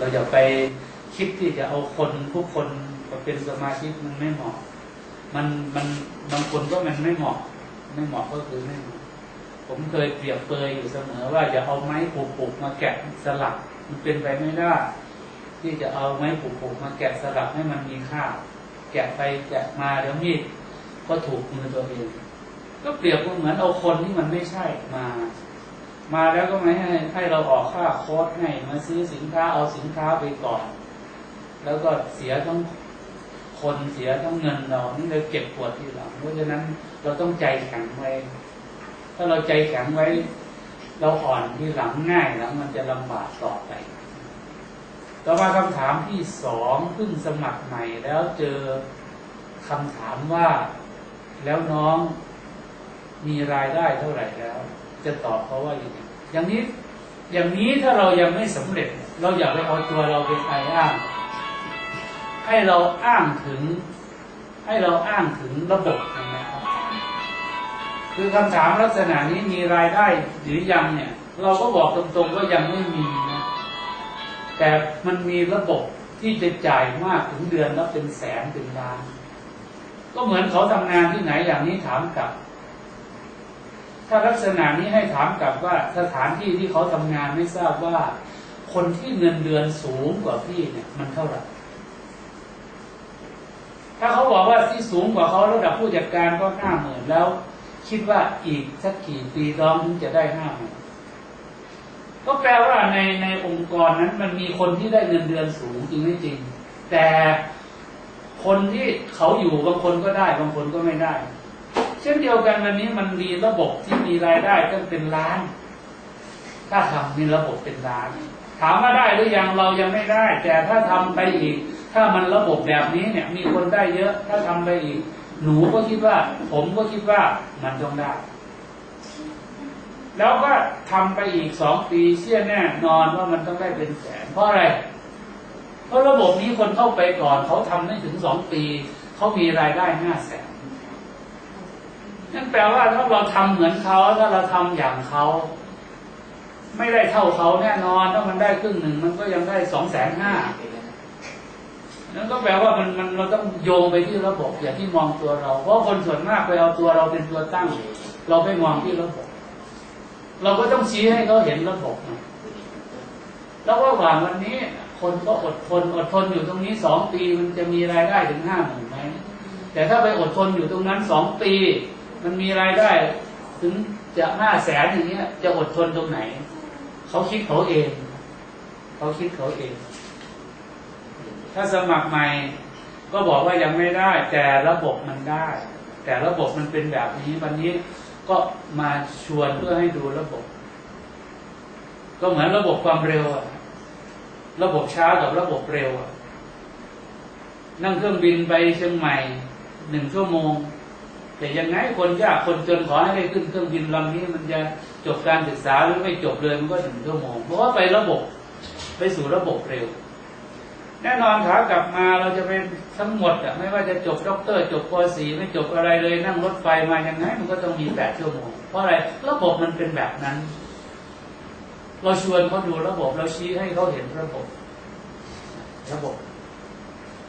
เราอย่าไปคิดที่จะเอาคนทุกคนมาเป็นสมาชิกมันไม่เหมาะ มันมันบางคนก็มันไม่เหมาะ ไม่เหมาะก็คือไม่เหมาะผมเคยเปรียบเปยอยู่เสมอว่าอย่าเอาไม้ปลูกๆมาแกะสลักมันเป็นไปไม่ได้ที่จะเอาไม้ปลูกๆมาแกะสลักให้มันมีค่า แกะไปแกะมาเดี๋ยวมีดก็ถูกมือตัวเอง ก็เปรียบเหมือนเอาคนที่มันไม่ใช่มา มาแล้วก็ไม่ให้ให้เราออกค่าโค้ดให้มาซื้อสินค้าเอาสินค้าไปก่อน แล้วก็เสียทั้งคนเสียทั้งเงินเรานี่เลยเก็บปวดที่หลังเพราะฉะนั้นเราต้องใจแข็งไว้ ถ้าเราใจแข็งไว้ เราอ่อนที่หลังง่ายแล้ว มันจะลำบากต่อไป ต่อมาคำถามที่สองเพิ่งสมัครใหม่แล้วเจอคำถามว่าแล้วน้องมีรายได้เท่าไหร่แล้ว จะตอบเขาว่าอย่างนี้อย่างนี้อย่างนี้ถ้าเรายังไม่สำเร็จ เราอย่าไปเอาตัวเราเป็นไออ้าง ให้เราอ้างถึง ให้เราอ้างถึงระบบนะครับ คือคำถามลักษณะนี้มีรายได้หรือยังเนี่ย เราก็บอกตรงๆว่ายังไม่มีนะแต่มันมีระบบที่จะจ่ายมากถึงเดือนแล้วเป็นแสนถึงล้าน ก็เหมือนเขาทำงานที่ไหนอย่างนี้ถามกลับ ถ้าลักษณะนี้ให้ถามกลับว่าสถานที่ที่เขาทำงานไม่ทราบว่า คนที่เงินเดือนสูงกว่าพี่เนี่ย มันเท่าไหร่ถ้าเขาบอกว่าที่สูงกว่าเขาระดับผู้จัดการก็ห้าหมื่นแล้ว คิดว่าอีกสักกี่ปีน้องถึงจะได้ห้าหมื่นก็แปลว่าในในองค์กรนั้นมันมีคนที่ได้เงินเดือนสูงจริงไม่จริง แต่คนที่เขาอยู่บางคนก็ได้บางคนก็ไม่ได้ เช่นเดียวกันวันนี้มันมีระบบที่มีรายได้ตั้งเป็นล้าน ถ้าทำมีระบบเป็นล้าน ถามว่าได้หรือยังเรายังไม่ได้ แต่ถ้าทำไปอีก ถ้ามันระบบแบบนี้เนี่ย มีคนได้เยอะ ถ้าทำไปอีก หนูก็คิดว่า ผมก็คิดว่ามันต้องได้ แล้วก็ทำไปอีกสองปีเชื่อแน่นอนว่ามันต้องได้เป็นแสนเพราะอะไรเพราะระบบนี้คนเข้าไปก่อนเขาทำไม่ถึงสองปี เขามีรายได้ห้าแสน นั่นแปลว่าถ้าเราทำเหมือนเขาถ้าเราทำอย่างเขาไม่ได้เท่าเขาแน่นอนถ้ามันได้ครึ่งหนึ่งมันก็ยังได้สองแสนห้านั่นก็แปลว่ามันมันเราต้องโยงไปที่ระบบ อย่าที่มองตัวเรา เพราะคนส่วนมากไปเอาตัวเราเป็นตัวตั้ง เราไปมองที่ระบบ เราก็ต้องชี้ให้เขาเห็นระบบแล้วว่าหว่างวันนี้ คนก็อดทนอดทนอยู่ตรงนี้สองปีมันจะมีรายได้ถึงห้าหมื่นไหมแต่ถ้าไปอดทนอยู่ตรงนั้นสองปี มันมีรายได้ ถึงจะห้าแสนอย่างเงี้ย จะอดทนตรงไหน เขาคิดเขาเอง เขาคิดเขาเอง ถ้าสมัครใหม่ก็บอกว่ายังไม่ได้ แต่ระบบมันได้ แต่ระบบมันเป็นแบบนี้วันนี้ก็มาชวนเพื่อให้ดูระบบ ก็เหมือนระบบความเร็วอะระบบช้ากับระบบเร็วอะนั่งเครื่องบินไปเชียงใหม่หนึ่งชั่วโมง แต่ยังไงคนยากคนจนขอให้ได้ขึ้นเครื่องบินลำนี้มันจะจบการศึกษาหรือไม่จบเลยมันก็หนึ่งชั่วโมงเพราะว่าไประบบไปสู่ระบบเร็ว แน่นอนขากลับมาเราจะเป็นทั้งหมดอะไม่ว่าจะจบด็อกเตอร์ จบป .4 ไม่จบอะไรเลยนั่งรถไฟมายังไงมันก็ต้องมีแปดชั่วโมง เพราะอะไรระบบมันเป็นแบบนั้น เราชวนเขาดูระบบ เราชี้ให้เขาเห็นระบบ ระบบ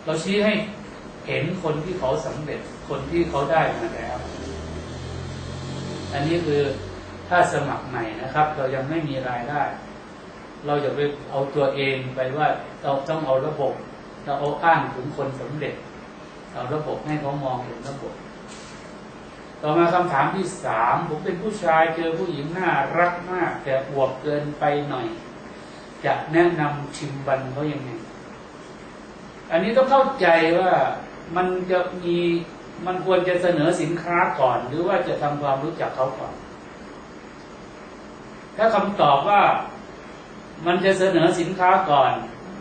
เราชี้ให้ เห็นคนที่เขาสำเร็จคนที่เขาได้มาแล้ว อันนี้คือถ้าสมัครใหม่นะครับ เรายังไม่มีรายได้ เราอย่าไปเอาตัวเองไปว่าเราต้องเอาระบบ เราเอาอ้างถึงคนสำเร็จ เอาระบบให้เขามองเห็นระบบ ต่อมาคำถามที่สามผมเป็นผู้ชายเจอผู้หญิงน่ารักมาก แต่อวบเกินไปหน่อย จะแนะนำชิมบันเขายังไงอันนี้ต้องเข้าใจว่า มันจะมีมันควรจะเสนอสินค้าก่อน หรือว่าจะทำความรู้จักเขาก่อน ถ้าคำตอบว่ามันจะเสนอสินค้าก่อน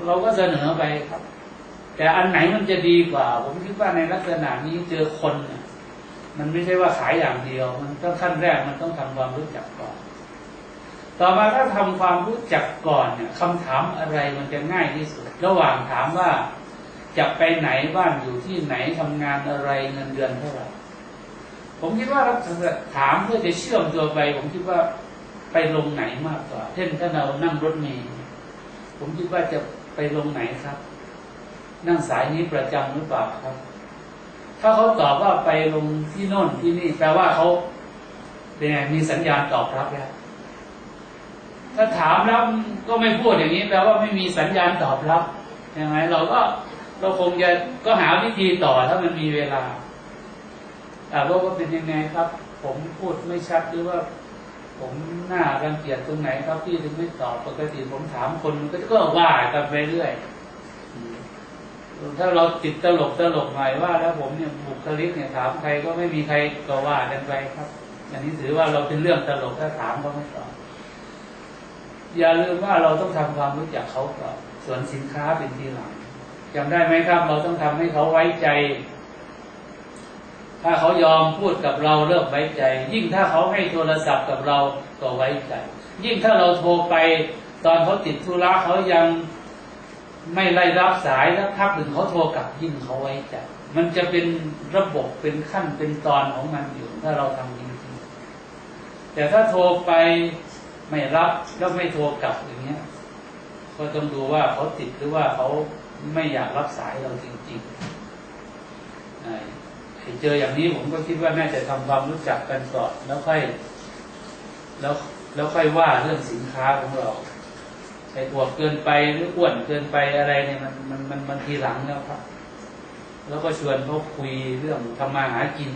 เราก็เสนอไปครับ แต่อันไหนมันจะดีกว่า ผมคิดว่าในลักษณะนี้เจอคนเนี่ยมันไม่ใช่ว่าขายอย่างเดียว มันต้องขั้นแรกมันต้องทำความรู้จักก่อน ต่อมาถ้าทำความรู้จักก่อนเนี่ยคำถามอะไรมันจะง่ายที่สุด ระหว่างถามว่า จะไปไหนบ้านอยู่ที่ไหนทำงานอะไรเงินเดือนเท่าไหร่ผมคิดว่าถามเพื่อจะเชื่อมตัวไป ผมคิดว่าไปลงไหนมากกว่า เช่นถ้าเรานั่งรถเมล์ผมคิดว่าจะไปลงไหนครับ นั่งสายนี้ประจำหรือเปล่าครับ ถ้าเขาตอบว่าไปลงที่โน่นที่นี่แปลว่าเขาเป็นไงมีสัญญาณตอบรับแล้วถ้าถามแล้วก็ไม่พูดอย่างนี้แปลว่าไม่มีสัญญาณตอบรับยังไงเราก็ เราคงจะก็หาวิธีต่อถ้ามันมีเวลาอ่าโลกว่าเป็นยังไงครับ ผมพูดไม่ชัดหรือว่า ผมหน้ารังเกียจตรงไหนครับพี่ถึงไม่ตอบปกติผมถามคนมันก็ก็ว่ากันไปเรื่อยถ้าเราติดตลกตลกหน่อยว่า แล้วผมเนี่ยบุคลิกเนี่ยถามใครก็ไม่มีใครก็ว่ากันไปครับ อันนี้ถือว่าเราเป็นเรื่องตลกถ้าถามเขาไม่ตอบอย่าลืมว่าเราต้องทำความรู้จักเขาก่อนส่วนสินค้าเป็นทีหลัง จำได้ไหมครับ เราต้องทำให้เขาไว้ใจ ถ้าเขายอมพูดกับเราเริ่มไว้ใจ ยิ่งถ้าเขาให้โทรศัพท์กับเราก็ไว้ใจ ยิ่งถ้าเราโทรไป ตอนเขาติดธุระเขายังไม่ไล่รับสายแล้วพักหนึ่งเขาโทรกลับยิ่งเขาไว้ใจมันจะเป็นระบบเป็นขั้นเป็นตอนของมันอยู่ ถ้าเราทำจริงๆแต่ถ้าโทรไปไม่รับแล้วไม่โทรกลับอย่างเงี้ย ก็ต้องดูว่าเขาติดหรือว่าเขา ไม่อยากรับสายเราจริงๆอ่าเจออย่างนี้ผมก็คิดว่าน่าจะทำความรู้จักกันก่อนแล้วค่อย แล้วแล้วค่อยว่าเรื่องสินค้าของเราไอ้อวบเกินไปหรืออ้วนเกินไปอะไรเนี่ยมันมันมันมันทีหลังแล้วครับ แล้วก็ชวนเขาคุยเรื่องทำมาหากิน